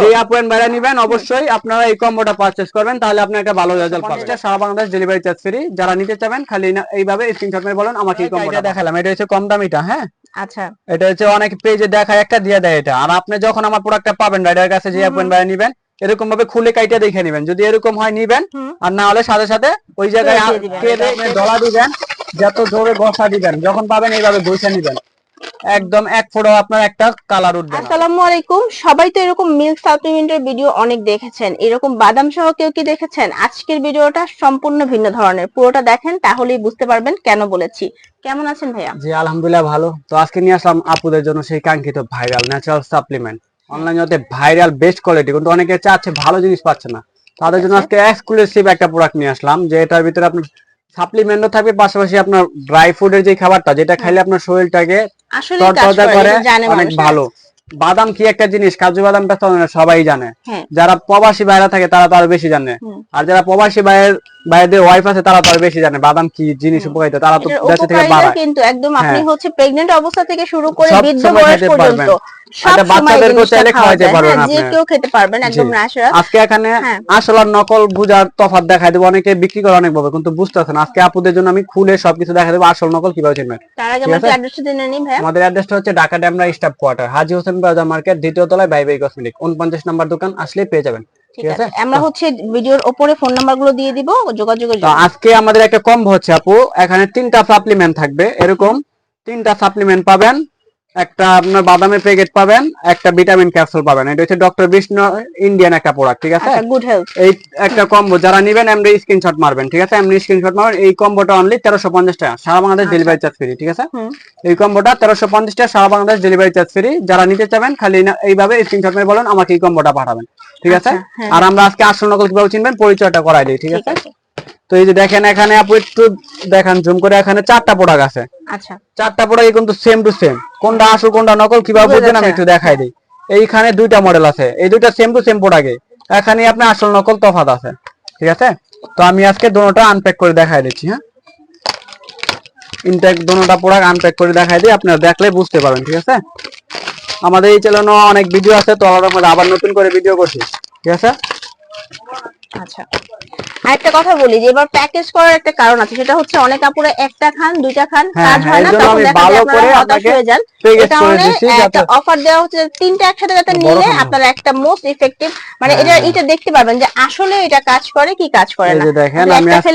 যে নিবেন অবশ্যই আপনারা এই কম্বোটা পারচেজ করবেন তাহলে আপনি একটা ভালো রেজাল্ট পাবেন। এটা সারা বাংলাদেশ ডেলিভারি চার্জ ফ্রি যারা নিতে চাবেন খালি এইভাবে স্ক্রিনশট মেরে বলেন আমাকে এই কম্বোটা দেখালাম এটা হচ্ছে কম দামিটা হ্যাঁ? আচ্ছা। এটা হচ্ছে অনেক পেজে দেখায় একটা দিয়ে দেয় এটা। আর আপনি যখন আমার প্রোডাক্টটা পাবেন রাইডার কাছে যে নিবেন এরকম ভাবে খুলে কাইটা দেখে নিবেন। যদি এরকম হয় নিবেন আর না হলে সাথে সাথে ওই জায়গায় দিয়ে দিবেন। যত জোরে গসা দিবেন যখন পাবেন এইভাবে ঘষে নিবেন একদম এক ফোঁটা আপনার একটা কালার উঠবে আসসালামু আলাইকুম। সবাই তো এরকম মিল্ক সাপ্লিমেন্টের ভিডিও অনেক দেখেছেন। এরকম বাদাম সহ কেউ কি দেখেছেন? আজকের ভিডিওটা সম্পূর্ণ ভিন্ন ধরনের। পুরোটা দেখেন তাহলেই বুঝতে পারবেন কেন বলেছি। কেমন আছেন ভাইয়া? জি আলহামদুলিল্লাহ ভালো। তো আজকে নিয়ে আসলাম আপুদের জন্য সেই কাঙ্ক্ষিত ভাইরাল ন্যাচারাল সাপ্লিমেন্ট অনলাইন জগতে ভাইরাল বেস্ট কোয়ালিটি কিন্তু অনেকে চাচ্ছে ভালো জিনিস পাচ্ছে না। তাদের জন্য আজকে এক্সক্লুসিভ একটা প্রোডাক্ট নিয়ে আসলাম যে এটার ভিতরে আপনার সাপ্লিমেন্টও থাকবে পাশাপাশি আপনার ড্রাই ফুডের যে খাবারটা যেটা খাইলে আপনার শরীরটাকে আসলে অনেক ভালো। বাদাম কি একটা জিনিস? কাজু বাদামটা তো সবাই জানে। হ্যাঁ। যারা প্রবাসী বাইরে থাকে তারা তো আরও বেশি জানে। আর যারা প্রবাসী বাইরের বাইরে ওয়াইফ আছে তারা তো আরও বেশি জানে বাদাম কি জিনিস উপকারিতা তারা তো দেশে থেকে বাড়ায়। কিন্তু একদম আপনি হ্যাঁ। হচ্ছে প্রেগনেন্ট অবস্থা থেকে শুরু করে বৃদ্ধ বয়স পর্যন্ত এটা সময় চাইলে খাওয়া পারবেন হ্যাঁ, যে কেউ খেতে পারবেন একদম ন্যাচারাল আজকে এখানে হ্যাঁ। আসল আর নকল বুঝার তফাৎ দেখাই দেবো। অনেকে বিক্রি করে অনেক ভাবে কিন্তু বুঝতেছে আজকে আপুদের জন্য আমি খুলে সবকিছু দেখা দেবো আসল নকল কীভাবে চিনবেন। তার আগে ঠিক অ্যাড্রেসটা জেনে নিন ভাইয়া। আমাদের অ্যাড্রেসটা হচ্ছে ঢাকা ড্যামরা স্টাফ কোয়ার্টার হাজি হোসেন বাজার মার্কেট দ্বিতীয় তলায় বাই বাই কসমেটিক উনপঞ্চাশ নাম্বার দোকান আসলেই পেয়ে যাবেন। ঠিক আছে? আমরা হচ্ছে ভিডিওর ফোন নাম্বারগুলো দিয়ে দিব যোগাযোগের জন্য আজকে আমাদের একটা কম্বো হচ্ছে আপু এখানে তিনটা সাপ্লিমেন্ট থাকবে এরকম তিনটা সাপ্লিমেন্ট পাবেন। একটা আপনার বাদামের প্যাকেট পাবেন একটা ভিটামিন ক্যাপসুল পাবেন। এটা হচ্ছে ডক্টর বিষ্ণু ইন্ডিয়ান একটা প্রোডাক্ট ঠিক আছে? আচ্ছা গুড হেলথ এই একটা কম্বো যারা নিবেন এমনি স্ক্রিনশট মারবেন ঠিক আছে? এমনি স্ক্রিনশট মারবেন। এই কম্বোটা অনলি তেরোশো পঞ্চাশ টাকা সারা বাংলাদেশ আচ্ছা। ডেলিভারি চার্জ ফ্রি ঠিক আছে? এই কম্বোটা তেরোশো পঞ্চাশ টাকা সারা বাংলাদেশ ডেলিভারি চার্জ ফ্রি যারা নিতে চাবেন খালি এইভাবে স্ক্রিনশট মেরে বলেন আমাকে এই কম্বোটা পাঠাবেন ঠিক আছে? আচ্ছা, হ্যাঁ। আর আমরা আজকে আসল নকল কীভাবে চিনবেন পরিচয়টা করাই দিই ঠিক আছে? তো এই যে দেখেন এখানে আপু একটু দেখান জুম করে এখানে চারটা প্রোডাক্ট আছে। আচ্ছা। চারটা প্রোডাক্ট কিন্তু সেম টু সেম কোনটা আসল কোনটা নকল কীভাবে বোঝা বুঝবেন আমি একটু দেখাই দিই। এইখানে দুইটা মডেল আছে। এই দুইটা সেম টু সেম প্রোডাক্টে এখানে আপনার আসল নকল তফাত আছে। ঠিক আছে? তো আমি আজকে দুটোটা আনপ্যাক করে দেখাই দিচ্ছি হ্যাঁ? ইনটেক দুটোটা প্রোডাক্ট আনপ্যাক করে দেখাই দিই। আপনারা দেখলে বুঝতে পারবেন ঠিক আছে? আমাদের এই চ্যানেলে অনেক ভিডিও আছে তো আমরা আবার নতুন করে ভিডিও করছি। ঠিক আছে? আচ্ছা। আরেকটা কথা বলি যে এবার প্যাকেজ করার একটা কারণ আছে সেটা হচ্ছে অনেক আপুরা একটা খান দুইটা খান হ্যাঁ, কাজ হ্যাঁ, হয় না তখন দেখা যায় আপনারা হতাশ হয়ে যান। কারণে একটা অফার দেওয়া হচ্ছে তিনটা একসাথে যাতে নিলে আপনারা একটা মোস্ট ইফেক্টিভ মানে হ্যাঁ, এটা। এটা দেখতে পারবেন যে আসলে এটা কাজ করে কি কাজ করে না। দেখেন আমি আজকে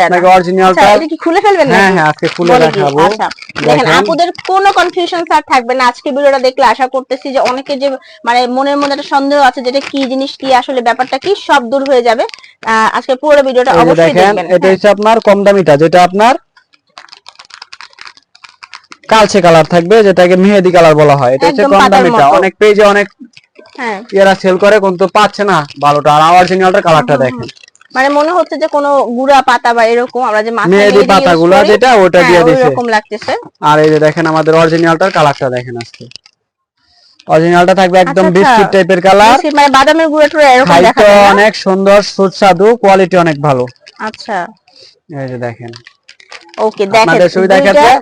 আপনাকে অরিজিনালটা আচ্ছা এটা কি খুলে ফেলবেন না হ্যাঁ হ্যাঁ আজকে খুলে দেখাবো। আচ্ছা দেখেন। আপুদের কোনো কনফিউশন স্যার থাকবে না। আজকে ভিডিওটা দেখলে আশা করতেছি যে অনেকে যে মানে মনের মধ্যে একটা সন্দেহ আছে যেটা কি জিনিস কি আসলে ব্যাপারটা কি সব দূর হয়ে যাবে। আহ, আজকে পুরো ভিডিওটা অবশ্যই দেখবেন এটা হ্যাঁ। হচ্ছে আপনার কম দামিটা যেটা আপনার কালচে কালার থাকবে যেটাকে মেহেদি কালার বলা হয়। এটা হচ্ছে কম দামিটা। অনেক পেজে অনেক হ্যাঁ। এরা সেল করে কিন্তু পাচ্ছে না ভালোটা। আর অরিজিনালটা কালারটা দেখেন। মানে মনে হচ্ছে যে কোনো গুড়া পাতা বা এরকম আমরা যে মাথায় মেহেদি পাতাগুলো যেটা ওটা হ্যাঁ, দিয়ে দিছে। ওইরকম লাগতেছে। আর এই যে দেখেন আমাদের অরিজিনালটার কালারটা দেখেন আজকে। অরিজিনালটা থাকবে একদম আচ্ছা, আচ্ছা। বিস্কিট টাইপের কালার মানে বাদামের গুঁড়া টুড়া এরকম দেখা যায়? অনেক সুন্দর সুস্বাদু কোয়ালিটি অনেক ভালো। আচ্ছা। এই যে দেখেন। ওকে দেখেন। আপনাদের সুবিধা ক্ষেত্রে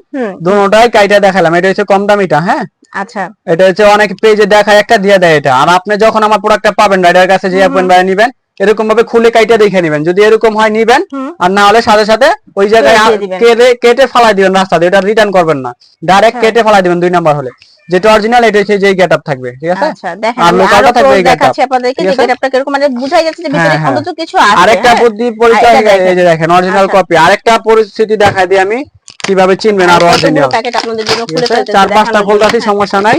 দুটোটাই কাইটা দেখালাম। এটা হচ্ছে কম দামিটা হ্যাঁ? আচ্ছা। এটা হচ্ছে অনেক পেজে দেখায় একটা দিয়ে দেয় এটা। আর আপনি যখন আমার প্রোডাক্টটা পাবেন রাইডার কাছে যে আপনি বাইরে নিবেন এরকম ভাবে খুলে কাইটা দেখে নিবেন। যদি এরকম হয় নিবেন আর না হলে সাথে সাথে ওই জায়গায়। কেটে কেটে ফালাই দিবেন রাস্তা দিয়ে এটা রিটার্ন করবেন না। ডাইরেক্ট হ্যাঁ। কেটে ফালাই দিবেন দুই নাম্বার হলে। যেটা অরিজিনাল এটা হচ্ছে যেই গেটআপ থাকবে ঠিক আছে আচ্ছা দেখেন আর লোকালটা থাকবে এই দেখাচ্ছি আপনাদেরকে যে? গেটআপটা কীরকম মানে বুঝাই যাচ্ছে যে ভিতরে হ্যাঁ, হ্যাঁ। অন্তত কিছু আছে আরেকটা হ্যাঁ? বুদ্ধি পরিচয় এই যে দেখেন অরিজিনাল আচ্ছা। কপি আরেকটা পরিস্থিতি দেখাই দিই আমি কীভাবে চিনবেন আর অরিজিনাল প্যাকেট আপনাদের জন্য খুলে আছে? চার পাঁচটা দেখানোর ফুল জন্য। আছে সমস্যা নাই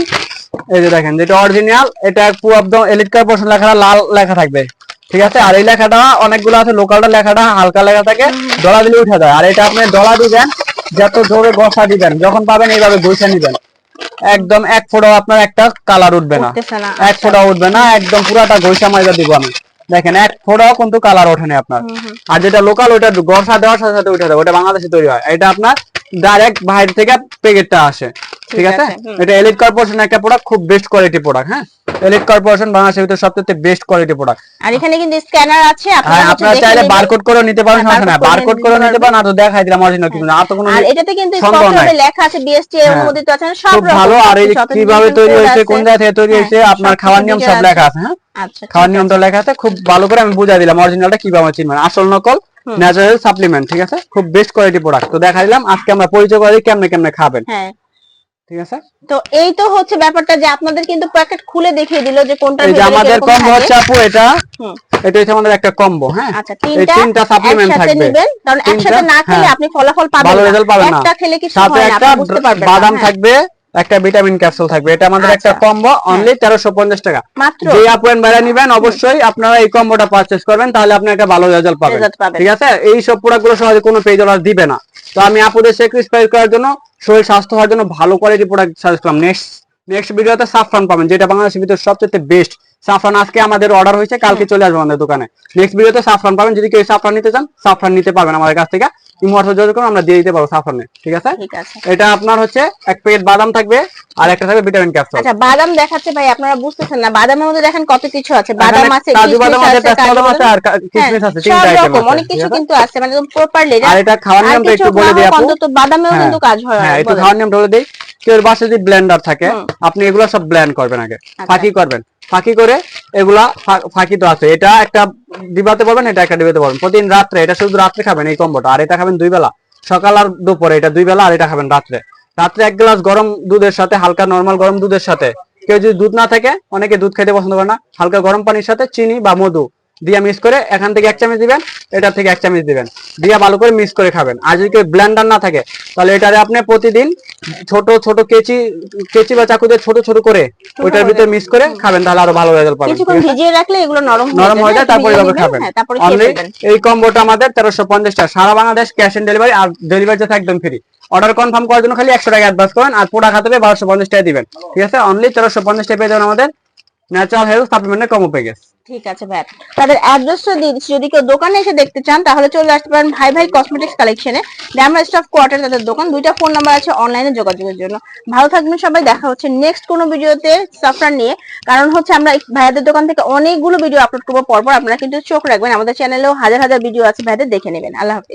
এই যে দেখেন যেটা অরিজিনাল এটা পুরো একদম এলিট কার পোর্শন লেখাটা লাল লেখা থাকবে ঠিক আছে আর এই লেখাটা অনেকগুলো আছে লোকালটা লেখাটা হালকা লেখা থাকে ডলা দিলে উঠে যায় আর এটা আপনি ডলা দিবেন যত জোরে গসা দিবেন যখন পাবেন এইভাবে ঘষে নিবেন একদম এক ফোঁটা আপনার একটা কালার উঠবে না। এক ফোঁটা উঠবে না একদম পুরাটা ঘষা মাইজা দিব আমি। দেখেন এক ফোটাও কিন্তু কালার ওঠে না আপনার। আর যেটা লোকাল ওইটা গসা দেওয়ার সাথে সাথে উঠে যাবে ওটা বাংলাদেশে তৈরি হয়। এটা আপনার ডাইরেক্ট বাইরে থেকে প্যাকেটটা আসে। ঠিক আছে? এটা এলিট কর্পোরেশন একটা প্রোডাক্ট খুব বেস্ট কোয়ালিটি প্রোডাক্ট হ্যাঁ? এলিট কর্পোরেশন বাংলাদেশের ভিতরে সবচেয়ে বেস্ট কোয়ালিটি প্রোডাক্ট আর এখানে কিন্তু স্ক্যানার আছে হ্যাঁ আপনারা আপনারা চাইলে বারকোড করে নিতে পারেন হ্যাঁ, সমস্যা না বারকোড করে নিতে পারেন আর তো দেখাই দিলাম অরিজিনাল না আর তো কোনো আর এটাতে কিন্তু সন্দেহ স্পষ্ট লেখা আছে বিএসটি হ্যাঁ। অনুমোদিত আছে সব খুব রকম ভালো আর এই কীভাবে তৈরি হয়েছে কোন জায়গা থেকে তৈরি হ্যাঁ, হয়েছে আপনার খাওয়ার নিয়ম সব লেখা আছে। হ্যাঁ? আচ্ছা খাওয়ার ঠিক নিয়মটা লেখা আছে খুব ভালো করে আমি বুঝাই দিলাম অরিজিনালটা কীভাবে চিনবেন আসল নকল ন্যাচারাল সাপ্লিমেন্ট ঠিক আছে? খুব বেস্ট কোয়ালিটি প্রোডাক্ট তো দেখা দিলাম আজকে আমরা পরিচয় করে দিই কেমনে কেমনে খাবেন। হ্যাঁ। ঠিক আছে? তো এই তো হচ্ছে ব্যাপারটা যে আপনাদের কিন্তু প্যাকেট খুলে দেখিয়ে দিল যে কোনটা এই যে আমাদের কম্বো হচ্ছে আপু এটা। হুম। এটা হচ্ছে আমাদের একটা কম্বো হ্যাঁ? আচ্ছা তিনটা তিনটা সাপ্লিমেন্ট একসাথে থাকবে। নেবেন কারণ একসাথে না খেলে হ্যাঁ। আপনি ফলাফল পাবেন না। একটা খেলে কি হয় না আপনি বুঝতে পারবেন বাদাম হ্যাঁ। থাকবে একটা ভিটামিন ক্যাপসুল থাকবে। এটা আমাদের একটা আচ্ছা। কম্বো অনলি তেরোশো পঞ্চাশ টাকা। যে আপওয়েন বাইরে নিবেন অবশ্যই আপনারা এই কম্বোটা পারচেজ করবেন তাহলে আপনি একটা ভালো রেজাল্ট পাবেন। ঠিক আছে? এই সব প্রোডাক্টগুলো সহজে কোনো পেজ অর্ডার দিবে না। তো আমি আপুদের স্যাক্রিফাইস করার জন্য শরীর স্বাস্থ্য হওয়ার জন্য ভালো কোয়ালিটি প্রোডাক্ট সাজেস্ট করলাম। নেক্সট নেক্সট ভিডিওতে সাফরান পাবেন যেটা বাংলাদেশের ভিতরে সবচেয়ে বেস্ট সাফরান আজকে আমাদের অর্ডার হয়েছে কালকে চলে আসবে আমাদের দোকানে। নেক্সট ভিডিওতে সাফরান পাবেন যদি কেউ সাফরান নিতে চান সাফরান নিতে পারবেন আমাদের কাছ থেকে। যোগাযোগ করুন আমরা দিয়ে দিতে পারব সাফরানে ঠিক আছে? এটা আপনার হচ্ছে এক প্যাকেট বাদাম থাকবে আর একটা থাকবে ভিটামিন ক্যাপসুল। আচ্ছা বাদাম দেখাচ্ছে ভাই আপনারা বুঝতেছেন না বাদামের মধ্যে দেখেন কত কিছু আছে। বাদাম আছে কাজু বাদাম আছে পেস্তা বাদাম আছে আর কিশমিশ হ্যাঁ, আছে তিনটা আইটেম আছে অনেক কিছু কিন্তু আছে মানে প্রপারলি আর এটা খাওয়ার নিয়মটা একটু বলে দিই আপু। অন্তত বাদামেও হ্যাঁ, কিন্তু কাজ হয় হ্যাঁ একটু। খাওয়ার নিয়মটা বলে দিই। কেউ বাসে যদি ব্লেন্ডার থাকে আপনি এগুলো সব ব্লেন্ড করবেন আগে। আচ্ছা। ফাঁকি করবেন। ফাঁকি করে এগুলা ফাঁকি তো আছে। এটা একটা ডিবাতে পারবেন এটা একটা ডিবাতে পারবেন প্রতিদিন রাত্রে, এটা শুধু রাত্রে খাবেন এই কম্বোটা, আর এটা খাবেন দুই বেলা। সকাল আর দুপুরে এটা দুই বেলা, আর এটা খাবেন রাত্রে। রাত্রে এক গ্লাস গরম দুধের সাথে, হালকা নর্মাল গরম দুধের সাথে। কেউ যদি দুধ না থাকে, অনেকে দুধ খেতে পছন্দ করে না। হালকা গরম পানির সাথে চিনি বা মধু। দিয়ে মিক্স করে এখান থেকে এক চামচ দিবেন এটা থেকে এক চামচ দিবেন। দিয়ে ভালো করে মিক্স করে খাবেন। আর যদি ব্লেন্ডার না থাকে তাহলে এটারে আপনি প্রতিদিন ছোট ছোট কেচি কেচি বা চাকু দিয়ে ছোট ছোট করে ওইটার ভিতরে মিক্স করে খাবেন তাহলে আরও ভালো রেজাল্ট পাবেন। কিছুক্ষণ ভিজিয়ে রাখলে এগুলো নরম নরম হয়ে যায় তারপরে এভাবে খাবেন। হ্যাঁ, অনলি এই কম্বোটা আমাদের তেরোশো পঞ্চাশ টাকা। সারা বাংলাদেশ ক্যাশ অন ডেলিভারি আর ডেলিভারি চার্জ একদম ফ্রি অর্ডার কনফার্ম করার জন্য খালি একশো টাকা অ্যাডভান্স করেন আর পেয়ে বারোশো পঞ্চাশ টাকা দিবেন। ঠিক আছে? অনলি তেরোশো পঞ্চাশ টাকা পেয়ে যাবেন আমাদের ন্যাচারাল হেলথ সাপ্লিমেন্টের কমো প্যাকেজ ঠিক আছে ভাই তাদের অ্যাড্রেসটা দিয়ে দিচ্ছি যদি কেউ দোকানে এসে দেখতে চান, তাহলে চলে আসতে পারেন ভাই ভাই কসমেটিক্স কালেকশনে ড্যামরা স্টাফ কোয়ার্টার তাদের দোকান, দুইটা ফোন নাম্বার আছে অনলাইনে যোগাযোগের জন্য। ভালো থাকবেন সবাই, দেখা হচ্ছে নেক্সট কোনো ভিডিওতে সাফরান নিয়ে। কারণ হচ্ছে আমরা ভাইয়াদের দোকান থেকে অনেকগুলো ভিডিও আপলোড করব, পরপর আপনারা কিন্তু চোখ রাখবেন। আমাদের চ্যানেলেও হাজার হাজার ভিডিও আছে, ভাইয়াদের দেখে নেবেন। আল্লাহ হাফিজ।